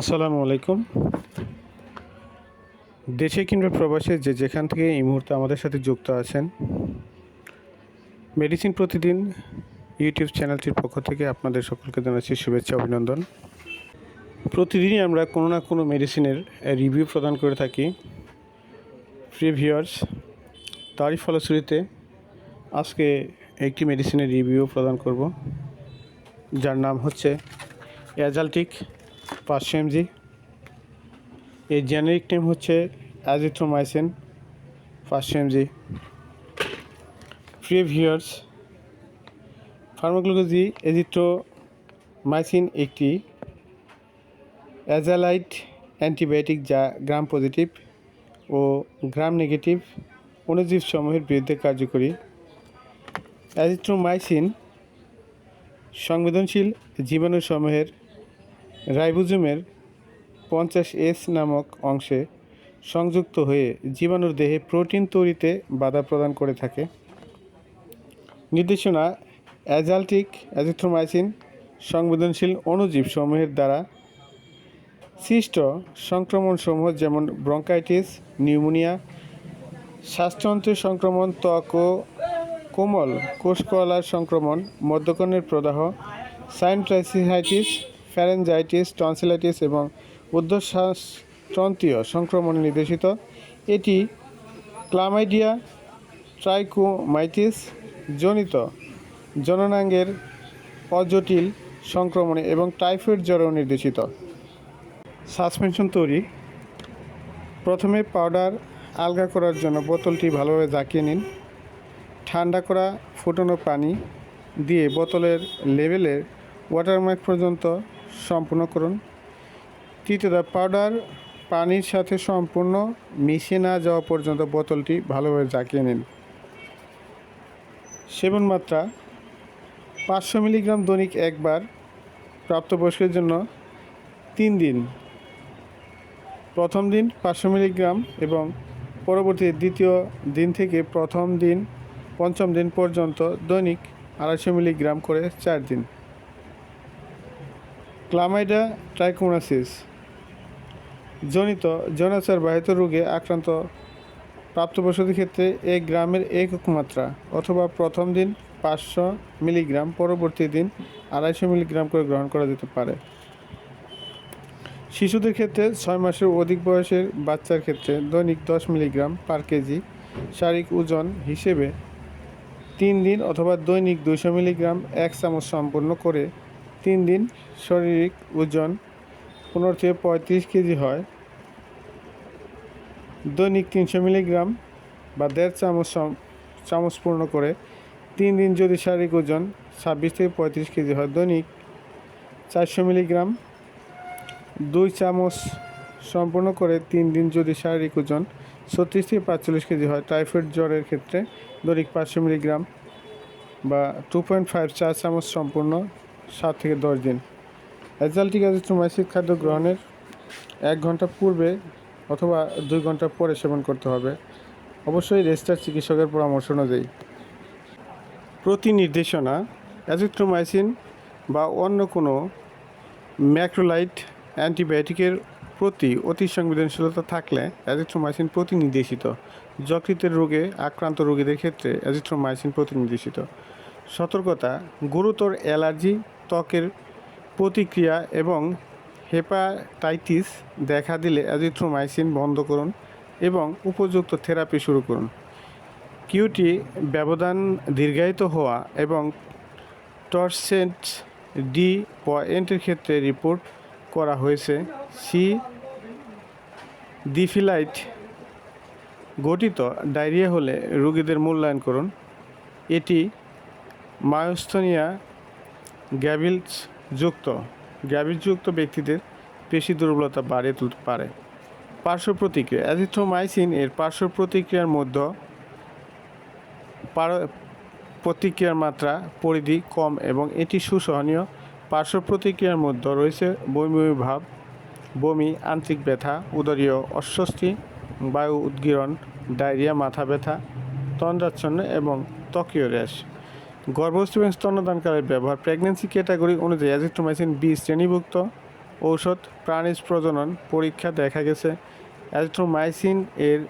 আসসালামু আলাইকুম। দেশে কিংবা প্রবাসে যে যেখান থেকে এই মুহূর্তে আমাদের সাথে যুক্ত আছেন মেডিসিন প্রতিদিন ইউটিউব চ্যানেলটির পক্ষ থেকে আপনাদের সকলকে জানাচ্ছি শুভেচ্ছা, অভিনন্দন। প্রতিদিনই আমরা কোনো না কোনো মেডিসিনের রিভিউ প্রদান করে থাকি। প্রিভিয়ার্স তারই ফলশ্রুতিতে আজকে একটি মেডিসিনের রিভিউ প্রদান করব, যার নাম হচ্ছে অ্যাজালটিক পাঁচশো এমজি এর জেনারিক নেম হচ্ছে অ্যাজিথ্রোমাইসিন পাঁচশো এমজি প্রিয় ভিউয়ার্স ফার্মাকোলজি এজিথ্রোমাইসিন একটি অ্যাজালাইট অ্যান্টিবায়োটিক যা গ্রাম পজিটিভ ও গ্রাম নেগেটিভ অণুজীব সমূহের বিরুদ্ধে কার্যকরী। অ্যাজিথ্রোমাইসিন সংবেদনশীল জীবাণুসমূহের রাইবোজোমের পঞ্চাশ এস নামক অংশে সংযুক্ত হয়ে জীবাণুর দেহে প্রোটিন তৈরিতে বাধা প্রদান করে থাকে। নির্দেশনা অ্যাজাল্টিক অ্যাজিথ্রোমাইসিন সংবেদনশীল অণুজীব সমূহের দ্বারা সৃষ্ট সংক্রমণসমূহ যেমন ব্রঙ্কাইটিস, নিউমোনিয়া শ্বাসতন্ত্রের সংক্রমণ, ত্বক ও কোমল কোষকলার সংক্রমণ, মধ্যকর্ণের প্রদাহ, সাইনট্রাইসিহাইটিস ফ্যারেঞ্জাইটিস টনসিলাইটিস এবং উদ্ধশ্বাসতন্ত্রীয় সংক্রমণে নির্দেশিত। এটি ক্লামাইডিয়া ট্রাইকোমাইটিস জনিত জননাঙ্গের অজটিল সংক্রমণে এবং টাইফয়েড জ্বরেও নির্দেশিত। সাসপেনশন তৈরি। প্রথমে পাউডার আলগা করার জন্য বোতলটি ভালোভাবে জাকিয়ে নিন। ঠান্ডা করা ফুটানো পানি দিয়ে বোতলের লেভেলের ওয়াটারমার্ক পর্যন্ত সম্পূর্ণ করুন। তৃতীয়ত পাউডার পানির সাথে সম্পূর্ণ মিশে না যাওয়া পর্যন্ত বোতলটি ভালোভাবে জাকিয়ে নিন। সেবন মাত্রা, পাঁচশো মিলিগ্রাম দৈনিক একবার প্রাপ্তবয়স্কের জন্য তিন দিন। প্রথম দিন পাঁচশো মিলিগ্রাম এবং পরবর্তী দ্বিতীয় দিন থেকে প্রথম দিন, পঞ্চম দিন পর্যন্ত দৈনিক আড়াইশো মিলিগ্রাম করে চার দিন। ক্লামাইডা ট্রাইকোনাসিস জনিত জনাচার বাহিত রোগে আক্রান্ত প্রাপ্তবসতির ক্ষেত্রে এক গ্রামের একক মাত্রা অথবা প্রথম দিন পাঁচশো মিলিগ্রাম, পরবর্তী দিন আড়াইশো মিলিগ্রাম করে গ্রহণ করা যেতে পারে। শিশুদের ক্ষেত্রে ছয় মাসের অধিক বয়সের বাচ্চার ক্ষেত্রে দৈনিক দশ মিলিগ্রাম পার কেজি শারীরিক ওজন হিসেবে তিন দিন অথবা দৈনিক দুশো মিলিগ্রাম এক চামচ সম্পন্ন করে তিন দিন শারীরিক ওজন পনেরো থেকে পঁয়ত্রিশ কেজি হয়। দৈনিক তিনশো মিলিগ্রাম বা দেড় চামচ চামচ পূর্ণ করে তিন দিন যদি শারীরিক ওজন ছাব্বিশ থেকে পঁয়ত্রিশ কেজি হয়। দৈনিক চারশো মিলিগ্রাম দুই চামচ সম্পূর্ণ করে তিন দিন যদি শারীরিক ওজন ছত্রিশ থেকে পাঁচচল্লিশ কেজি হয়। টাইফয়েড জ্বরের ক্ষেত্রে দৈনিক পাঁচশো মিলিগ্রাম বা টু পয়েন্ট ফাইভ চার চামচ সম্পূর্ণ সাত থেকে দশ দিন। অ্যাজাল্টিক অ্যাজিথ্রোমাইসিস খাদ্য গ্রহণের এক ঘণ্টা পূর্বে অথবা দুই ঘণ্টা পরে সেবন করতে হবে। অবশ্যই রেজিস্টার চিকিৎসকের পরামর্শ অনুযায়ী। প্রতি নির্দেশনা অ্যাজিথ্রোমাইসিন বা অন্য কোনো ম্যাক্রোলাইট অ্যান্টিবায়োটিকের প্রতি অতি সংবেদনশীলতা থাকলে অ্যাজিথ্রোমাইসিন প্রতি নির্দেশিত যকৃতের রোগে আক্রান্ত রোগীদের ক্ষেত্রে অ্যাজিথ্রোমাইসিন প্রতি নির্দেশিত সতর্কতা, গুরুতর অ্যালার্জি ত্বকের প্রতিক্রিয়া এবং হেপাটাইটিস দেখা দিলে অ্যাজিথ্রোমাইসিন বন্ধ করুন এবং উপযুক্ত থেরাপি শুরু করুন। কিউটি ব্যবধান দীর্ঘায়িত হওয়া এবং টর্সেন্ট ডি পয়েন্টের ক্ষেত্রে রিপোর্ট করা হয়েছে। সি ডিফিলাইট গঠিত ডায়রিয়া হলে রোগীদের মূল্যায়ন করুন। এটি মায়োস্থনিয়া গ্যাভিলস যুক্ত গ্যাভিলযুক্ত ব্যক্তিদের পেশি দুর্বলতা বাড়িয়ে তুলতে পারে। পার্শ্ব প্রতিক্রিয়া অ্যাজিথ্রোমাইসিন এর পার্শ্ব প্রতিক্রিয়ার মধ্যে পার- প্রতিক্রিয়ার মাত্রা পরিধি কম এবং এটি সুসহনীয়। পার্শ্ব প্রতিক্রিয়ার মধ্যে রয়েছে বমি ভাব, বমি, আন্তরিক ব্যথা, উদরীয় অস্বস্তি, বায়ু উদ্গীরণ ডায়রিয়া, মাথা ব্যথা, তন্দ্রাচ্ছন্ন এবং ত্বকীয় র্যাশ। গর্ভস্থ এবং স্তন্যদানকারের ব্যবহার প্রেগনেন্সি ক্যাটাগরি অনুযায়ী অ্যাজিথ্রোমাইসিন বি শ্রেণীভুক্ত। ঔষধ, প্রাণীজ প্রজনন পরীক্ষা দেখা গেছে। অ্যাজিথ্রোমাইসিন এর